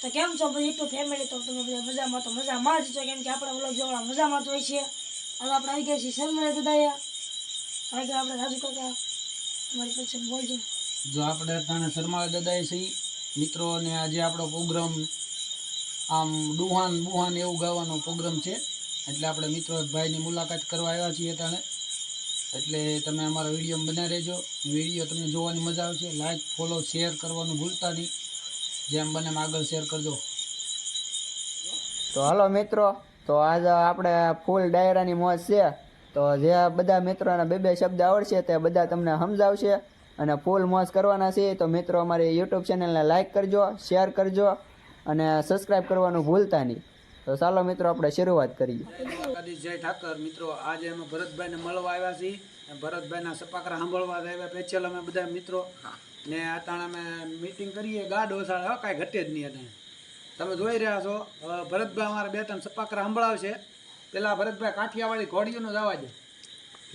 તો કેમ છો બધી યુટ્યુબ ફેમિલી તો તમે બધા મજામાં તો મજામાં જ છો. કેમ કે આપણે વ્લોગ જોવા મજામાં જ હોય છે. હવે આપણે આવી ગયા છીએ શર્મા દાદા કારણ કે આપણે રાજુ કાકા, અમારી પાસે બોલજો. જો આપણે તાણે શર્મા દાદાએ છીએ, મિત્રો ને આજે આપણો પ્રોગ્રામ આમ ડુહાન બુહાન એવું ગાવાનો પ્રોગ્રામ છે. એટલે આપણે મિત્રો ભાઈની મુલાકાત કરવા આવ્યા છીએ તાણે એટલે તમે અમારા વીડિયો બનાવી રહેજો. વીડિયો તમને જોવાની મજા આવશે. લાઈક ફોલો શેર કરવાનું ભૂલતા નહીં. જેમ બને એમ આગળ શેર કરજો. તો હાલો મિત્રો તો આજ આપણે ફૂલ ડાયરાની મોજ છે. તો જે બધા મિત્રોના બે બે શબ્દ આવડશે તે બધા તમને સમજાવશે અને ફૂલ મોજ કરવાના છે. તો મિત્રો અમારી યુટ્યુબ ચેનલને લાઈક કરજો શેર કરજો અને સબસ્ક્રાઈબ કરવાનું ભૂલતા નહીં. તો ચાલો મિત્રો આપણે શરૂઆત કરીએ. જય ઠાકર. મિત્રો આજે અમે ભરતભાઈને મળવા આવ્યા છીએ. ભરતભાઈના સપાકરા સાંભળવા આવ્યા. પેચેલ અમે બધા મિત્રો ને અત્યારે અમે મિટિંગ કરીએ ગાઢ ઓસાળે કાંઈ ઘટે જ નહીં અટાણે તમે જોઈ રહ્યા છો હવે ભરતભાઈ અમારે બે ત્રણ સપાકરા સંભળાવશે. પેલા ભરતભાઈ કાઠિયાવાડી ઘોડીઓનો જ અવાજ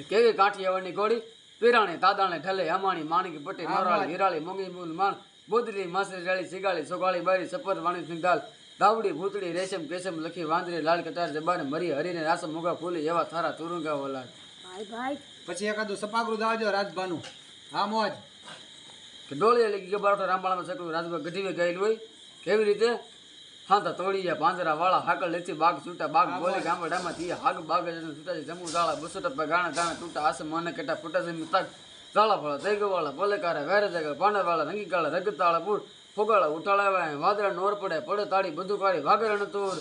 કેવી કાઠિયાવાડની ઘોડી? પીરાણી તાદાણે ઠલે હમાણી માણકી પટ્ટી નોરાળી હિરાળી મોંઘી મૂલ માણ બોદરી માસરી રાળી સિગાળી સોગાળી બારી સપર વાણી સિંગાલ દાવડી ભૂતડી રેશમ કેશમ લખી વાંદરી લાલ કટાર જબાને મરી હરીને રાસમ મોગા ફૂલી એવા થારા તુરુંગા ભાઈ પછી એકાદું સપાકરું દાવજો રાજભાનું. હા મોજ કે ડોળી એટલે બારોટો રામબાળામાં સકડું રાજભાઈ ગઢીવે ગયેલું હોય કેવી રીતે? હાંતા તોડી ગયા પાંજરા વાળા હાકળ લેતી બાગ છૂટા બાગ બોલે. ગામડામાં થી હાગ બાગ છૂટા છે જમુ ઝાળા બસો ટપ્પા ગાણા ગાણા તૂટા આસમ મને કેટા ફૂટા જમી તક ઝાળા ફળા તૈગ વાળા પોલેકારે વેરે જગા પાંડા વાળા રંગી કાળા રગતાળા પૂર ફોગાળા ઉઠાળા વાદળા નોર પડે પડે તાળી બધું કાઢી વાગરણ તોર.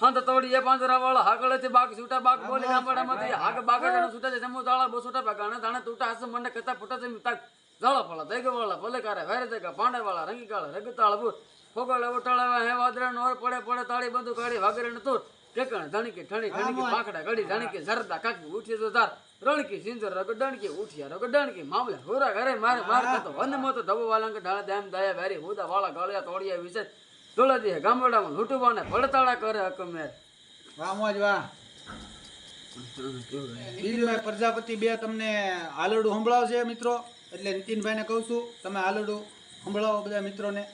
હાંતા તોડી ગયા પાંજરા વાળા હાકળ લેતી બાગ છૂટા બાગ બોલે ગામડામાં થી હાગ બાગ છૂટા છે જમુ ઝાળા બસો ટપ્પા ગાણા ગાણા તૂટા આસમ મને કેટા ફૂટા જમી તક ઝાડા ફળા તૈગ વાળા પોલેકારે વેરે જગા પાંડા વાળા રંગી કાળા રગતાળા ફોગળ ઉટાળાવા હે વાદરા નોર પડે પડે તાળી બંધુ કાઢી વાગરણ તુર ઠેકાણ ધણકી ઠણી ઠણીકી પાખડા ગડી ધણકી ઝરદા કાકી ઉઠી તો રણકી સિંજર રગડણકી ઉઠિયા રગડણકી મામલે હોરા ઘરે મારે માર કરતો વન મોતો ઢબો વાલંગ ઢાળ દેમ દયા વેરી હુદા વાળા ગળિયા તોડિયા વિશે ધોળાજી ગામડામાં લૂંટવાને પડતાળા કરે હકમે વાહ મોજ વાહ બીજું પ્રજાપતિ બે તમને આલરડું સંભળાવશે મિત્રો? એટલે નીતિનભાઈને કહું છું, તમે આલડું સંભળાવો બધા મિત્રોને.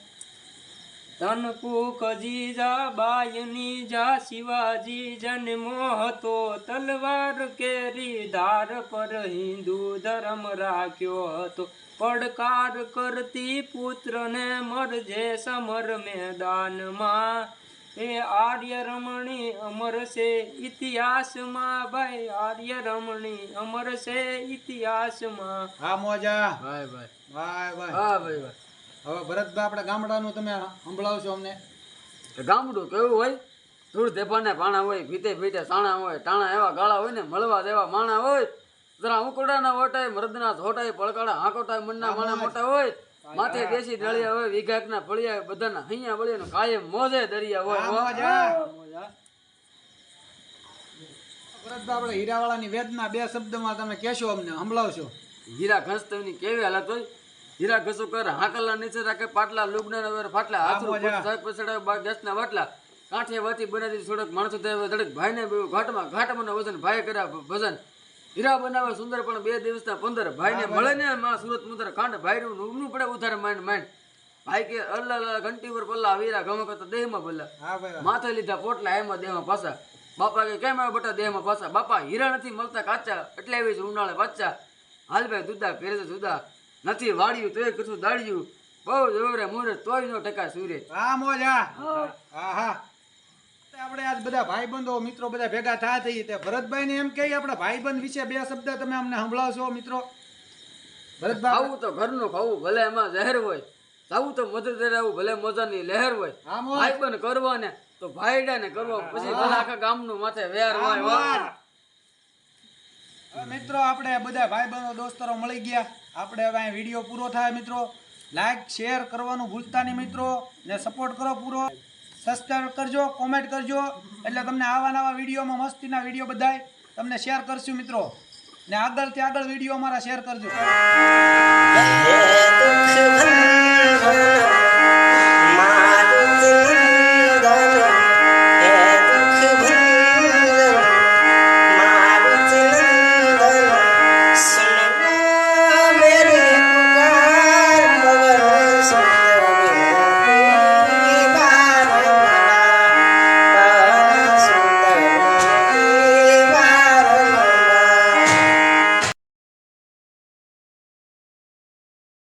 તનકુ કજી જા બાયની જા શિવાજી જન્મો હતો તલવાર કેરી ધાર પર હિન્દુ ધર્મ રાખ્યો હતો. પડકાર કરતી પુત્રને મરજે સમર મેદાનમાં એ આર્ય રમણી અમર છે ઇતિહાસમાં ભાઈ આર્ય રમણી અમર છે ઇતિહાસમાં. હા મોજા. ભાઈ ભાઈ. ભાઈ ભાઈ. હા ભાઈ ભાઈ. હવે ભરતભાઈ આપણે ગામડાનું તમે સંભળાવશો અમને. ગામડું કેવું હોય? ધૂળ ધેપાને પાણા હોય ભીતે ભીતે સાણા હોય ટાણા એવા ગાળા હોય ને મળવા દેવા માણા હોય. જરા ઉકડાના ઓટાય મરદના ઝોટાય પડકાડા હાકોટાય મનના માણા મોટા હોય. માથે દેશી દળિયા હોય વિઘાકના ફળિયા હોય બધાના હૈયા બળિયાનું કાયમ મોજે દરિયા હોય. આપણે હીરાવાળાની વેદના બે શબ્દમાં તમે કહેશો અમને સંભળાવશો. હીરા ઘસતવની કેવી હાલત હોય? હીરા ઘસો કર હાકલા નીચે રાખે પાટલા લુગના વગર ફાટલા હાથરું પછડાવે બાગ ગેસના વાટલા. કાંઠે વાતી બનાવી છોડક માણસો ધડક ભાઈને ઘાટમાં ઘાટમાં વજન ભાઈ કર્યા ભજન. હીરા બનાવે સુંદર પણ બે દિવસના પંદર. ભાઈને મળે ને માં સુરત મુદર કાંડ ભાઈનું ઊંઘનું પડે ઉધાર માંડ માંડ. ભાઈ કે અલ્લા ઘંટી પર પલ્લા વીરા ગમે કરતા દેહમાં પલ્લા. માથે લીધા પોટલા એમાં દેહમાં પાછા. બાપા કે કેમ આવ્યા બટા દેહમાં પાછા? બાપા હીરા નથી મળતા કાચા એટલે આવી ઉનાળે પાછા. હાલ ભાઈ જુદા પહેરે જુદા નથી વાળ્યું તોય કશું દાળ્યું. બહુ જોરે મોરે તોય નો ટકા સૂરે. આ મોજા. હા. હા તે આપણે આજ બધા ભાઈબંધો મિત્રો બધા ભેગા થયા થઈ તે ભરતભાઈને એમ કહી આપણા ભાઈબંધ વિશે બે શબ્દ તમે અમને સંભળાવશો મિત્રો. ભરતભાઈ ખાવું તો ઘરનું ખાવું ભલે એમાં zehર હોય ખાવું તો મદદ રહેવું ભલે મજાની લહેર હોય. હા ભાઈ બંધ કરવા ને તો ભાઈડા ને કરવો પછી ભલે આખા ગામનું માથે વેર હોય મોજ. મિત્રો આપણે બધા ભાઈબંધો દોસ્તરો મળી ગયા. આપણે હવે વીડિયો પૂરો થાય મિત્રો. લાઈક શેર કરવાનું ભૂલતા નહીં મિત્રો. ને સપોર્ટ કરો પૂરો. સબસ્ક્રાઈબ કરજો કોમેન્ટ કરજો. એટલે તમને આવા નવા વિડીયોમાં મસ્તીના વીડિયો બધાય તમને શેર કરશું મિત્રો. ને આગળથી આગળ વીડિયો અમારા શેર કરજો.